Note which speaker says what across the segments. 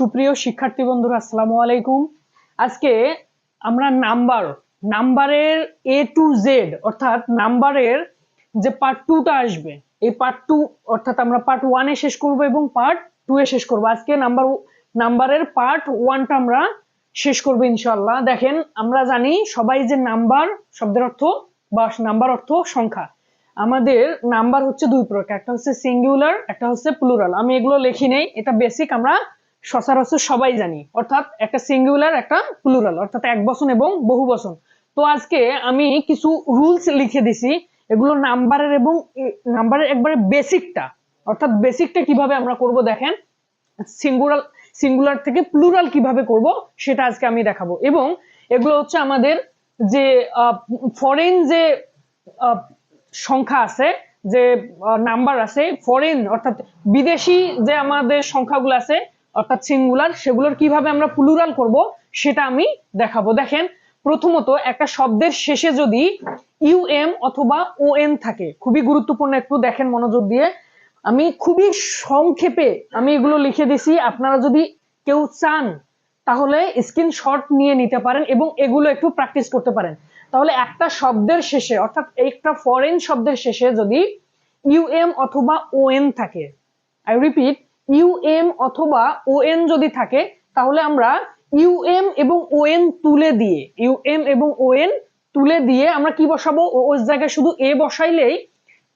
Speaker 1: সুপ্রিয় শিক্ষার্থী বন্ধুরা, আসসালামু আলাইকুম। আজকে আমরা নাম্বার, নাম্বারের এ টু জেড অর্থাৎ নাম্বারের যে পার্ট টুটা আসবে, এই পার্ট টু অর্থাৎ আমরা পার্ট ওয়ানে শেষ করব এবং পার্ট টু এ শেষ করব। আজকে নাম্বার নাম্বারের পার্ট ওয়ানটা আমরা শেষ করব ইনশাল্লাহ দেখেন, আমরা জানি সবাই যে নাম্বার, শব্দের অর্থ বা নাম্বার অর্থ সংখ্যা। আমাদের নাম্বার হচ্ছে দুই প্রকার, একটা হচ্ছে সিঙ্গুলার একটা হচ্ছে প্লুরাল আমি এগুলো লিখি নেই, এটা বেসিক আমরা সচরাচর সবাই জানি, অর্থাৎ একটা সিঙ্গুলার একটা প্লুরাল অর্থাৎ এক বচন এবং বহু বচন। তো আজকে আমি কিছু রুলস লিখে দিছি, এগুলো নাম্বারের এবং নাম্বারের একবারে বেসিকটা অর্থাৎ বেসিকটা কীভাবে আমরা করব দেখেন? সিঙ্গুলার সিঙ্গুলার থেকে প্লুরাল কীভাবে করব, সেটা আজকে আমি দেখাবো। এবং এগুলো হচ্ছে আমাদের যে ফরেন যে সংখ্যা আছে, যে নাম্বার আছে ফরেন অর্থাৎ বিদেশি যে আমাদের সংখ্যাগুলো আছে অর্থাৎ সিঙ্গুলার, সেগুলোর কীভাবে আমরা প্লুরাল করব সেটা আমি দেখাবো। দেখেন, প্রথমত একটা শব্দের শেষে যদি ইউএম অথবা ও এন থাকে, খুবই গুরুত্বপূর্ণ একটু দেখেন মনোযোগ দিয়ে। আমি খুবই সংক্ষেপে আমি এগুলো লিখে দিছি। আপনারা যদি কেউ চান, তাহলে স্ক্রিনশট নিয়ে নিতে পারেন এবং এগুলো একটু প্র্যাকটিস করতে পারেন। তাহলে একটা শব্দের শেষে, অর্থাৎ একটা ফরেন শব্দের শেষে যদি ইউএম অথবা ওএন থাকে, আই রিপিট ইউএম অথবা ওএন যদি থাকে, তাহলে আমরা ইউএম এবং ওএন তুলে দিয়ে ইউএম এবং ওএন তুলে দিয়ে আমরা কি বসাবো? ও- ওই জায়গায় শুধু এ বসাইলেই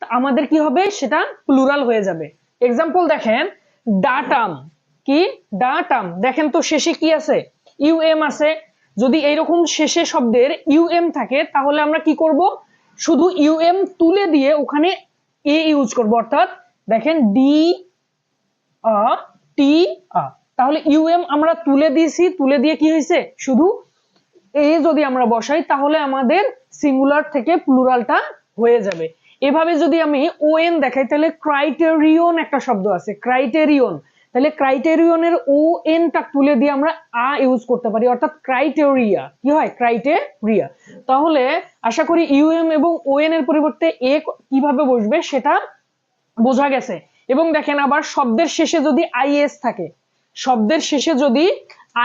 Speaker 1: আমাদের কি হবে? সেটা প্লুরাল হয়ে যাবে। এক্সাম্পল দেখেন ডাটাম কি? ডাটাম দেখেন তো শেষে কি আছে? ইউএম আছে। যদি এইরকম শেষে শব্দের ইউএম থাকে, তাহলে আমরা কি করব? শুধু ইউএম তুলে দিয়ে ওখানে এ ইউজ করব। অর্থাৎ দেখেন ডি তাহলে ইউএম আমরা তুলে দিয়েছি, তুলে দিয়ে কি হয়েছে? শুধু এ যদি আমরা বসাই, তাহলে আমাদের সিঙ্গুলার থেকে প্লুরালটা হয়ে যাবে। এভাবে যদি আমি ওএন দেখাই, তাহলে ক্রাইটেরিয়ন একটা শব্দ আছে ক্রাইটেরিয়ন তাহলে ক্রাইটেরিয়নের ও এনটা তুলে দিয়ে আমরা আ ইউজ করতে পারি, অর্থাৎ ক্রাইটেরিয়া কি হয়? ক্রাইটেরিয়া তাহলে আশা করি ইউএম এবং ওএন এর পরিবর্তে এ কীভাবে বসবে, সেটা বোঝা গেছে। এবং দেখেন আবার শব্দের শেষে যদি আইএস থাকে, শব্দের শেষে যদি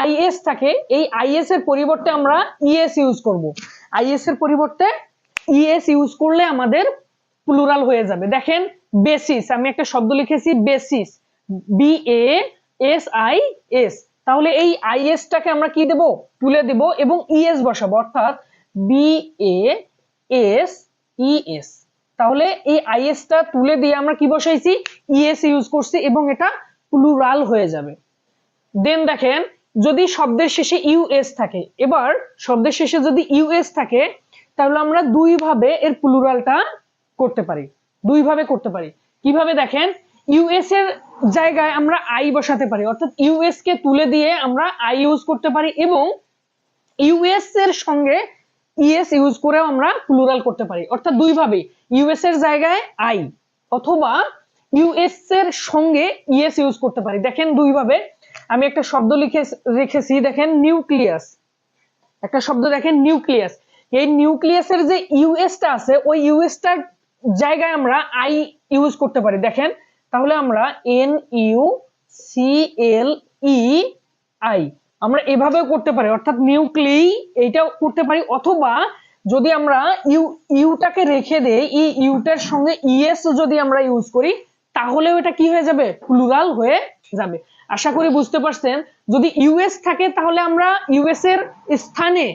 Speaker 1: আইএস থাকে, এই আইএস এর পরিবর্তে আমরা ইএস ইউজ করব। আইএস এর পরিবর্তে ইএস ইউজ করলে আমাদের প্লুরাল হয়ে যাবে। দেখেন বেসিস আমি একটা শব্দ লিখেছি basis B A S I S তাহলে এই আইএস টাকে আমরা কি দেব? তুলে দেব এবং ইএস বসাবো, অর্থাৎ বি এ এস ইএস তাহলে এই আইএস টা তুলে দিয়ে আমরা কি বসাইছি? ইএস ইউজ করছি এবং এটা প্লুরাল হয়ে যাবে। দেন দেখেন, যদি শব্দের শেষে ইউএস থাকে, এবার শব্দের শেষে যদি ইউএস থাকে, তাহলে আমরা দুই ভাবে এর প্লুরালটা করতে পারি। দুই ভাবে করতে পারি। কীভাবে দেখেন? ইউএস এর জায়গায় আমরা আই বসাতে পারি, অর্থাৎ ইউএস কে তুলে দিয়ে আমরা আই ইউজ করতে পারি এবং ইউএস এর সঙ্গে ইএস ইউজ করেও আমরা প্লুরাল করতে পারি। অর্থাৎ দুই ভাবে ইউএস এর জায়গায় আই অথবা ইউএস এর সঙ্গে ইএস ইউজ করতে পারি। দেখেন দুই ভাবে আমি একটা শব্দ লিখে, রেখেছি, দেখেন নিউক্লিয়াস একটা শব্দ দেখেন নিউক্লিয়াস এই নিউক্লিয়াসের যে ইউএসটা আছে, ওই ইউএসটার জায়গায় আমরা আই ইউজ করতে পারি। দেখেন, তাহলে আমরা N U C L E I আমরা এভাবেও করতে পারি, অর্থাৎ নিউক্লি এইটাও করতে পারি, অথবা যদি আমরা ইউ ইউটাকে রেখে দেই ইউটার সঙ্গে ইএস যদি আমরা ইউজ করি, তাহলেও এটা কি হয়ে যাবে? প্লুরাল হয়ে যাবে। আশা করি বুঝতে পারছেন? যদি ইউএস থাকে, তাহলে আমরা ইউএস এর স্থানে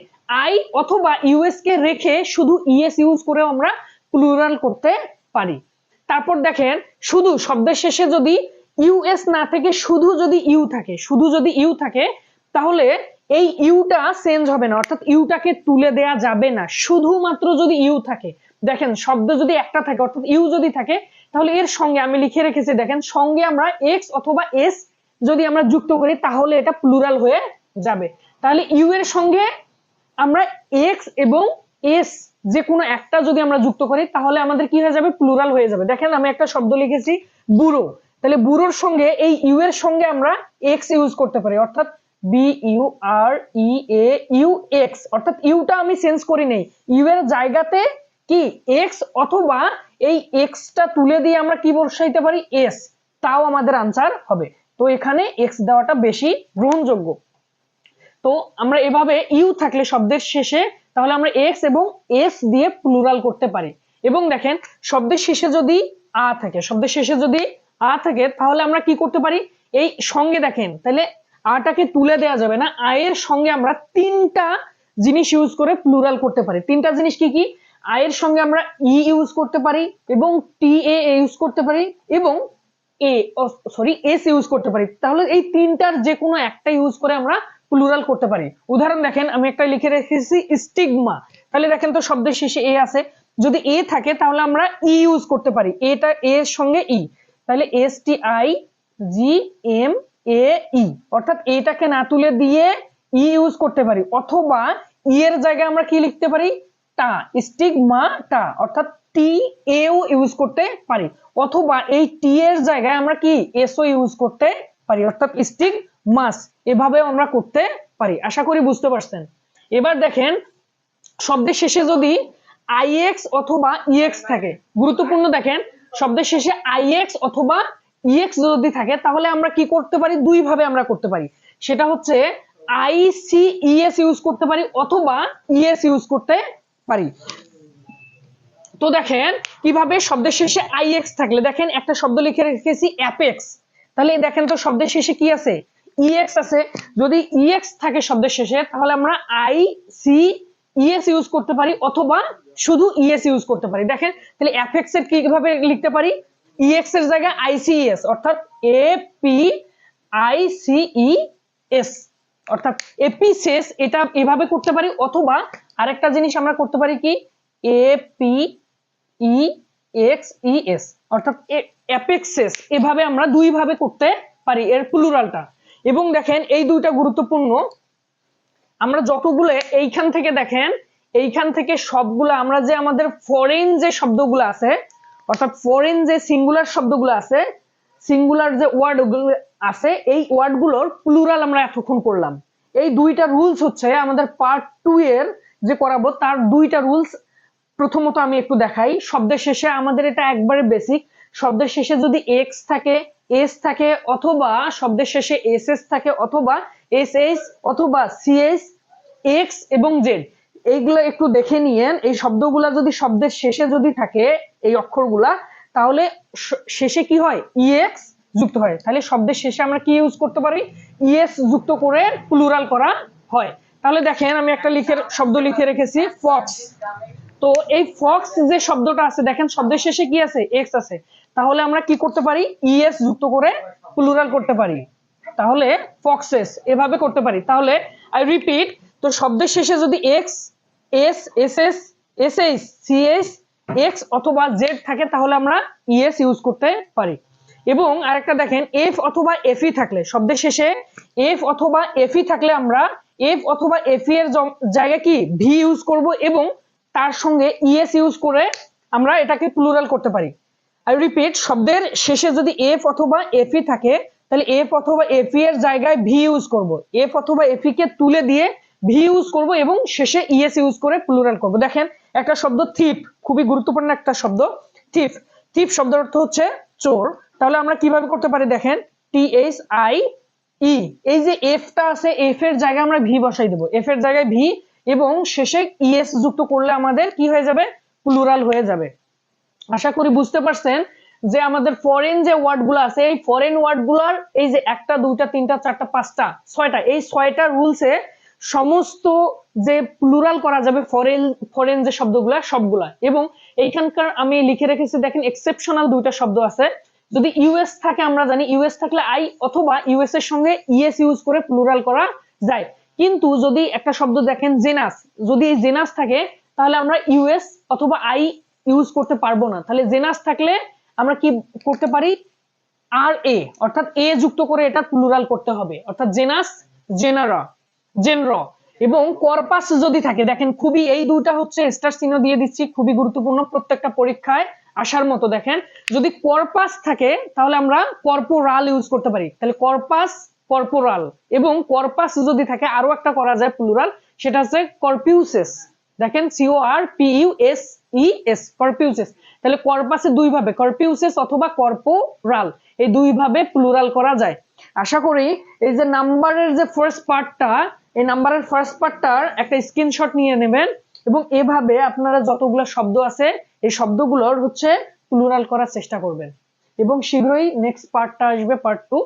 Speaker 1: আই অথবা ইউএস কে রেখে শুধু ইএস ইউজ করেও আমরা প্লুরাল করতে পারি। তারপর দেখেন, শুধু শব্দের শেষে যদি ইউএস না থেকে, শুধু যদি ইউ থাকে, শুধু যদি ইউ থাকে তাহলে এই ইউটা চেঞ্জ হবে না, অর্থাৎ ইউটাকে তুলে দেয়া যাবে না। শুধুমাত্র যদি ইউ থাকে, দেখেন শব্দ যদি একটা থাকে, অর্থাৎ ইউ যদি থাকে, তাহলে এর সঙ্গে আমি লিখে রেখেছি, দেখেন সঙ্গে আমরা এক্স অথবা এস যদি আমরা যুক্ত করি, তাহলে এটা প্লুরাল হয়ে যাবে। তাহলে ইউ এর সঙ্গে আমরা এক্স এবং এস যে কোনো একটা যদি আমরা যুক্ত করি, তাহলে আমাদের কি হয়ে যাবে? প্লুরাল হয়ে যাবে। দেখেন আমি একটা শব্দ লিখেছি, বুড়ো। তাহলে বুড়োর সঙ্গে এই ইউ এর সঙ্গে আমরা এক্স ইউজ করতে পারি, অর্থাৎ B U R E A U X অর্থাৎ ইউটা আমি চেঞ্জ করি নেই। ইউ এর জায়গাতে কি? এক্স অথবা এই এক্সটা তুলে দিয়ে আমরা কি বসাইতে পারি? এস তাও আমাদের আনসার হবে। তো এখানে এক্স দেওয়াটা বেশি গ্রহণযোগ্য। তো আমরা এভাবে ইউ থাকলে শব্দের শেষে, তাহলে আমরা এক্স এবং এস দিয়ে প্লুরাল করতে পারি। এবং দেখেন, শব্দের শেষে যদি আ থাকে, শব্দের শেষে যদি আ থাকে, তাহলে আমরা কি করতে পারি? এই সঙ্গে দেখেন, তাহলে আটাকে তুলে দেওয়া যাবে না, আয়ের সঙ্গে আমরা তিনটা জিনিস ইউজ করে প্লুরাল করতে পারি। তিনটা জিনিস কি কি? আয়ের সঙ্গে আমরা ই ইউজ করতে পারি এবং টি এ ইউজ করতে পারি এবং এ সরি এস ইউজ করতে পারি। তাহলে এই তিনটার যে কোনো একটা ইউজ করে আমরা প্লুরাল করতে পারি। উদাহরণ দেখেন, আমি একটা লিখে রেখেছি স্টিগমা তাহলে দেখেন তো শব্দের শেষে এ আছে। যদি এ থাকে, তাহলে আমরা ই ইউজ করতে পারি। এটা এর সঙ্গে ই তাহলে S T I G M A E অর্থাৎ এটাকে না তুলে দিয়ে ই ইউজ করতে পারি, অথবা ই এর জায়গায় আমরা কি লিখতে পারি? টা স্টিগমা টা, অর্থাৎ টি এও ইউজ করতে পারি, অথবা এই টি এর জায়গায় আমরা কি এসও ইউজ করতে পারি, অর্থাৎ স্টিগ মাস এভাবে আমরা করতে পারি, আশা করি বুঝতে পারছেন। এবার দেখেন, শব্দের শেষে যদি আইএক্স অথবা ইএক্স থাকে, গুরুত্বপূর্ণ দেখেন, শব্দের শেষে আইএক্স অথবা ইএক্স যদি থাকে, তাহলে আমরা কি করতে পারি? দুই ভাবে আমরা করতে পারি। সেটা হচ্ছে আইসিইএস ইউজ করতে পারি অথবা ইএস ইউজ করতে পারি। তো দেখেন, কীভাবে শব্দের শেষে আইএক্স থাকলে? দেখেন, একটা শব্দ লিখে রেখেছি অ্যাপেক্স তাহলে দেখেন তো শব্দের শেষে কি আছে? ইএক্স আছে। যদি ইএক্স থাকে শব্দের শেষে, তাহলে আমরা আই সি ইএস ইউজ করতে পারি অথবা শুধু ইএস ইউজ করতে পারি। দেখেন, তাহলে অ্যাপেক্স এর কীভাবে লিখতে পারি? ইএক্স এর জায়গায় আইসিএস অর্থাৎ A P I C E S অর্থাৎ এপিসেস এটা এভাবে করতে পারি, অথবা আরেকটা জিনিস আমরা করতে পারি কি? A P E X E S অর্থাৎ অ্যাপেক্সেস, এভাবে আমরা দুই ভাবে করতে পারি, এর প্লুরালটা। এবং দেখেন, এই দুইটা গুরুত্বপূর্ণ। আমরা যতগুলো, এইখান থেকে দেখেন, এইখান থেকে সবগুলো, আমরা যে আমাদের ফরেন যে শব্দগুলো আছে অর্থাৎ ফরেন যে সিঙ্গুলার শব্দগুলো আছে সিঙ্গুলার যে ওয়ার্ড আছে, এই ওয়ার্ডগুলোর প্লুরাল আমরা এতক্ষণ করলাম। এই দুইটা রুলস হচ্ছে আমাদের পার্ট টু এর যে করাবো, তার দুইটা রুলস প্রথমত আমি একটু দেখাই, শব্দের শেষে আমাদের এটা একবারে বেসিক শব্দের শেষে যদি এক্স থাকে এস থাকে, অথবা শব্দের শেষে এস এস থাকে, অথবা এস এস অথবা সিএস এক্স এবং জেড এইগুলো একটু দেখে নিয়েন, এই শব্দগুলা যদি শব্দের শেষে যদি থাকে এই অক্ষরগুলা, তাহলে শেষে কি হয়? ইএক্স যুক্ত হয়। তাহলে শব্দের শেষে আমরা কি ইউজ করতে পারি? ইএস যুক্ত করে প্লুরাল করা হয়। তাহলে দেখেন আমি একটা লিখে, শব্দ লিখে রেখেছি ফক্স তো এই ফক্স যে শব্দটা আছে, দেখেন শব্দের শেষে কি আছে? এক্স আছে। তাহলে আমরা কি করতে পারি? ইএস যুক্ত করে প্লুরাল করতে পারি। তাহলে ফক্সেস এভাবে করতে পারি। তাহলে আই রিপিট তো শব্দের শেষে যদি X S S S S S C S X অথবা জেড থাকে, তাহলে আমরা ইএস ইউজ করতে পারি। এবং আরেকটা দেখেন এফ অথবা এফই থাকলে, শব্দের শেষে এফ অথবা এফই থাকলে আমরা এফ অথবা এফি এর জায়গায় কি? ভি ইউজ করব এবং তার সঙ্গে ইএস ইউজ করে আমরা এটাকে প্লুরাল করতে পারি। আই রিপিট শব্দের শেষে যদি এফ অথবা এফি থাকে, তাহলে এফ অথবা এফি এর জায়গায় ভি ইউজ করব। এফ অথবা এফি কে তুলে দিয়ে ভি ইউজ করব এবং শেষে ইএস ইউজ করে প্লুরাল করব। দেখেন একটা শব্দ থিপ, খুবই গুরুত্বপূর্ণ একটা শব্দ থিপ। থিপ শব্দের অর্থ হচ্ছে চোর। তাহলে আমরা কীভাবে করতে পারি দেখেন? টি এইচ আই ই এই যে এফটা আছে এফ এর জায়গায় আমরা ভি বসাই দেবো। এফ এর জায়গায় ভি এবং শেষে ইএস যুক্ত করলে আমাদের কি হয়ে যাবে? প্লুরাল হয়ে যাবে। আশা করি বুঝতে পারছেন যে আমাদের ফরেন যে ওয়ার্ডগুলো আছে, এই ফরেন ওয়ার্ডগুলার এই যে একটা, দুইটা, তিনটা, চারটা, পাঁচটা, ছয়টা, এই ছয়টা রুলসে সমস্ত যে প্লুরাল করা যাবে ফরেন ফরেন যে শব্দগুলা, সবগুলা। এবং এইখানকার আমি লিখে রেখেছি, দেখেন এক্সেপশনাল দুইটা শব্দ আছে। যদি ইউএস থাকে, আমরা জানি ইউএস থাকলে আই অথবা ইউএস এর সঙ্গে ইএস ইউজ করে প্লুরাল করা যায়। কিন্তু যদি একটা শব্দ দেখেন জেনাস যদি এই জেনাস থাকে, তাহলে আমরা ইউএস অথবা আই ইউজ করতে পারব না। তাহলে জেনাস থাকলে আমরা কি করতে পারি? আর এ অর্থাৎ এ যুক্ত করে এটা প্লুরাল করতে হবে। অর্থাৎ জেনাস জেনারা জেনর এবং কর্পাস যদি থাকে, দেখেন খুবই এই দুটা হচ্ছে স্টার চিহ্ন দিয়ে দিচ্ছি, খুবই গুরুত্বপূর্ণ প্রত্যেকটা পরীক্ষায় আসার মতো, দেখেন। যদি কর্পাস থাকে, তাহলে আমরা কর্পোরাল ইউজ করতে পারি। তাহলে কর্পাস কর্পোরাল এবং কর্পাস যদি থাকে আরও একটা করা যায় প্লুরাল সেটা হচ্ছে কর্পিউসেস দেখেন C O R P U S E S corpuses তাহলে কর্পাসে দুই ভাবে কর্পিউসেস অথবা কর্পোরাল এই দুই ভাবে প্লুরাল করা যায়। আশা করি এই যে নাম্বারের যে ফার্স্ট পার্টটা এই নাম্বারের ফার্স্ট পার্টটার একটা স্ক্রিনশট নিয়ে নেবেন এবং এভাবে আপনারা যতগুলো শব্দ আছে, এই শব্দগুলোর হচ্ছে প্লুরাল করার চেষ্টা করবেন। এবং শীঘ্রই নেক্সট পার্টটা আসবে পার্ট টু